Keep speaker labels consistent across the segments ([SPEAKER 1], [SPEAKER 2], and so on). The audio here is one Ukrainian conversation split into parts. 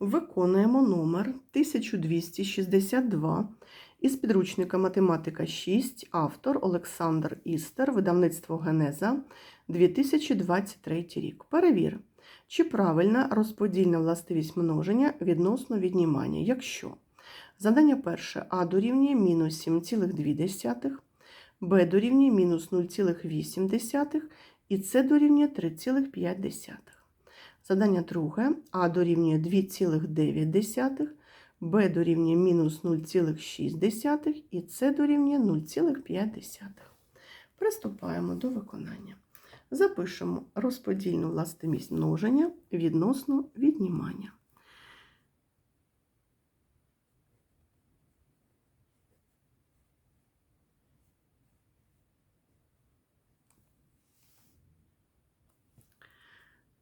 [SPEAKER 1] Виконуємо номер 1262 із підручника Математика 6, автор Олександр Істер, видавництво Генеза, 2023 рік. Перевір, чи правильна розподільна властивість множення відносно віднімання, якщо задання перше А дорівнює мінус 7,2, Б дорівнює мінус 0,8 і С дорівнює 3,5. Задання друге. А дорівнює 2,9, Б дорівнює мінус 0,6 і С дорівнює 0,5. Приступаємо до виконання. Запишемо розподільну властивість множення відносно віднімання.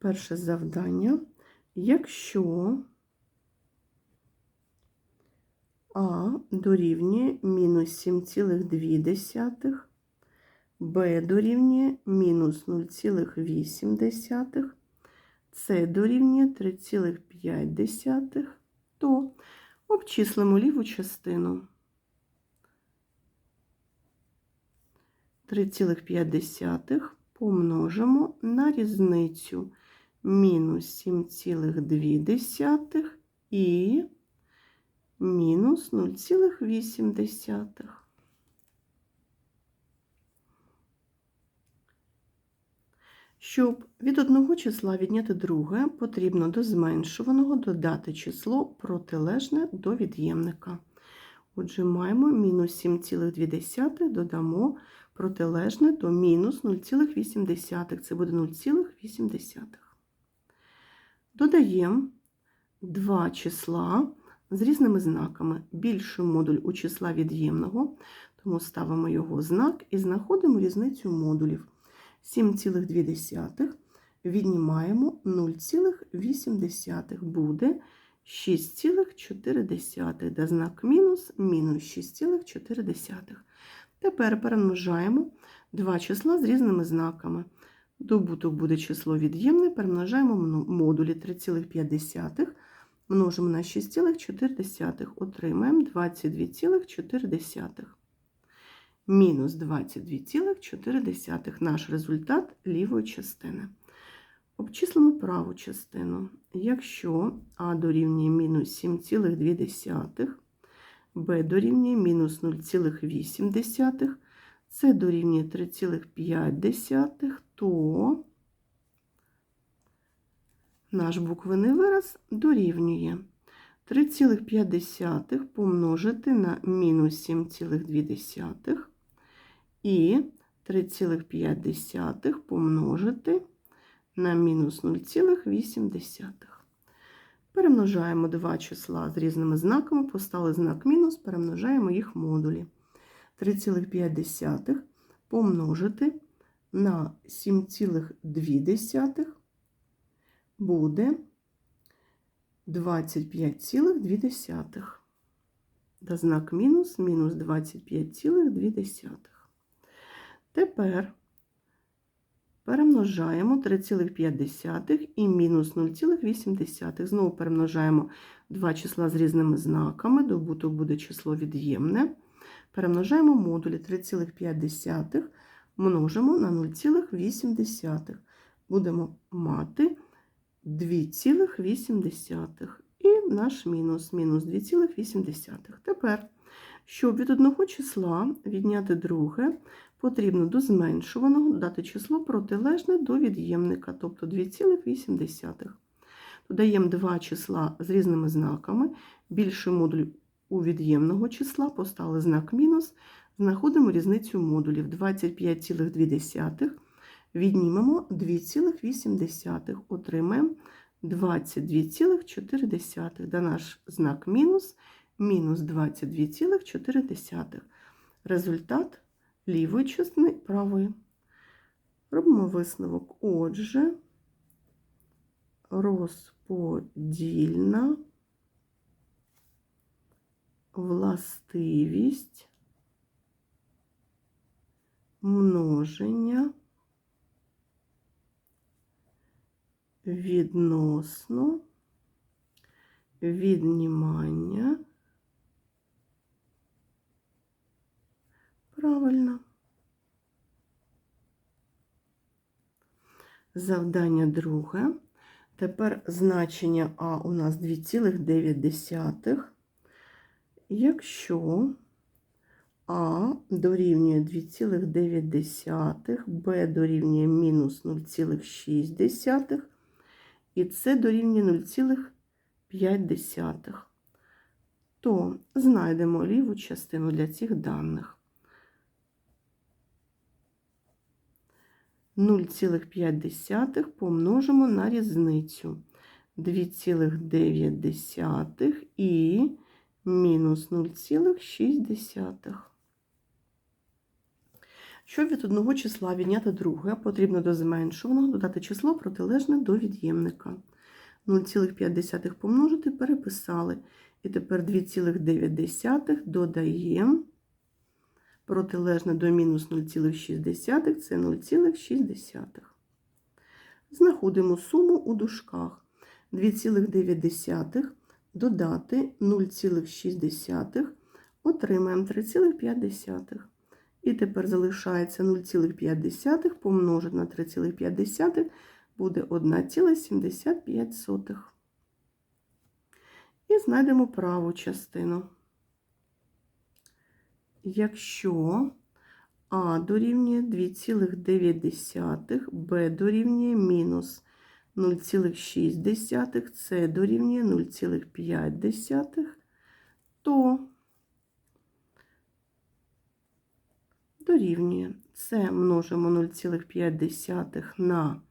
[SPEAKER 1] Перше завдання. Якщо А дорівнює мінус 7,2, Б дорівнює мінус 0,8, С дорівнює 3,5, то обчислимо ліву частину. 3,5 помножимо на різницю мінус 7,2 і мінус 0,8. Щоб від одного числа відняти друге, потрібно до зменшуваного додати число протилежне до від'ємника. Отже, маємо мінус 7,2 додамо протилежне до мінус 0,8. Це буде 0,8. Додаємо два числа з різними знаками. Більший модуль у числа від'ємного, тому ставимо його знак і знаходимо різницю модулів. 7,2 віднімаємо 0,8 буде 6,4, де знак мінус мінус 6,4. Тепер перемножаємо два числа з різними знаками. Добуток буде число від'ємне, перемножаємо модулі 3,5 множимо на 6,4, отримаємо 22,4. Мінус 22,4 наш результат лівої частини. Обчислимо праву частину. Якщо А дорівнює мінус 7,2, Б дорівнює мінус 0,8, С дорівнює 3,5, то наш буквений вираз дорівнює 3,5 помножити на мінус 7,2 і 3,5 помножити на мінус 0,8. Перемножаємо два числа з різними знаками, поставили знак мінус, перемножаємо їх модулі. 3,5 помножити на 7,2 буде 25,2. Та знак мінус мінус 25,2. Тепер перемножаємо 3,5 і мінус 0,8. Знову перемножаємо два числа з різними знаками, добуток буде число від'ємне. Перемножаємо модулі 3,5 множимо на 0,8. Будемо мати 2,8. І наш мінус мінус 2,8. Тепер, щоб від одного числа відняти друге, потрібно до зменшуваного додати число протилежне до від'ємника, тобто 2,8. Додаємо два числа з різними знаками. Більший модуль у від'ємного числа поставили знак мінус, знаходимо різницю модулів 25,2. Віднімемо 2,8, отримаємо 22,4, де наш знак мінус, мінус 22,4. Результат лівої частини правої. Робимо висновок. Отже, розподільна властивість множення відносно віднімання. Правильно. Завдання друге. Тепер значення А у нас 2,9. Якщо А дорівнює 2,9, Б дорівнює мінус 0,6 і С дорівнює 0,5, то знайдемо ліву частину для цих даних. 0,5 помножимо на різницю 2,9 і мінус 0,6. Щоб від одного числа відняти друге, потрібно до зменшуваного додати число протилежне до від'ємника. 0,5 помножити, переписали. І тепер 2,9 додаємо протилежне до мінус 0,6 це 0,6. Знаходимо суму у дужках. 2,9 додати 0,6 отримаємо 3,5. І тепер залишається 0,5 помножити на 3,5 буде 1,75. І знайдемо праву частину. Якщо А дорівнює 2,9, Б дорівнює мінус 0,6, С дорівнює 0,5, то дорівнює С множимо 0,5 на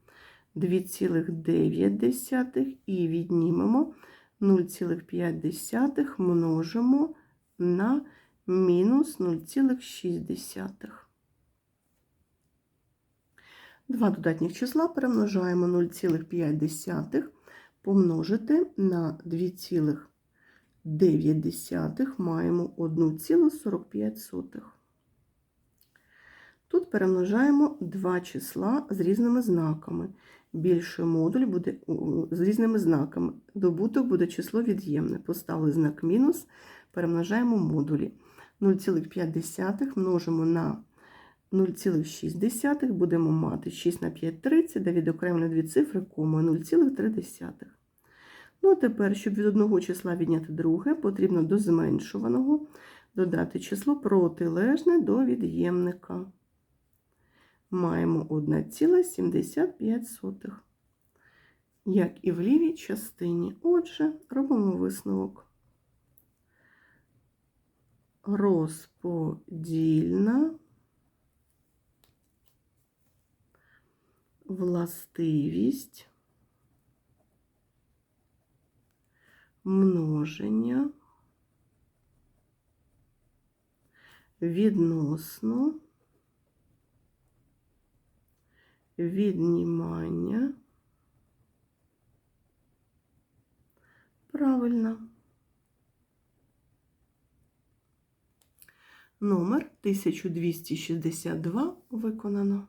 [SPEAKER 1] 2,9 і віднімемо 0,5 множимо на мінус 0,6. Два додатніх числа перемножаємо 0,5 помножити на 2,9 маємо 1,45. Тут перемножаємо два числа з різними знаками. Більший модуль буде з різними знаками. Добуток буде число від'ємне. Поставили знак мінус, перемножаємо модулі. 0,5 множимо на 0,6, будемо мати 6 на 5 30, де відокремлено дві цифри комою 0,3. Ну, а тепер, щоб від одного числа відняти друге, потрібно до зменшуваного додати число протилежне до від'ємника. Маємо 1,75. Як і в лівій частині. Отже, робимо висновок. Розподільна властивість множення відносно віднімання. Правильно. Номер 1262 виконано.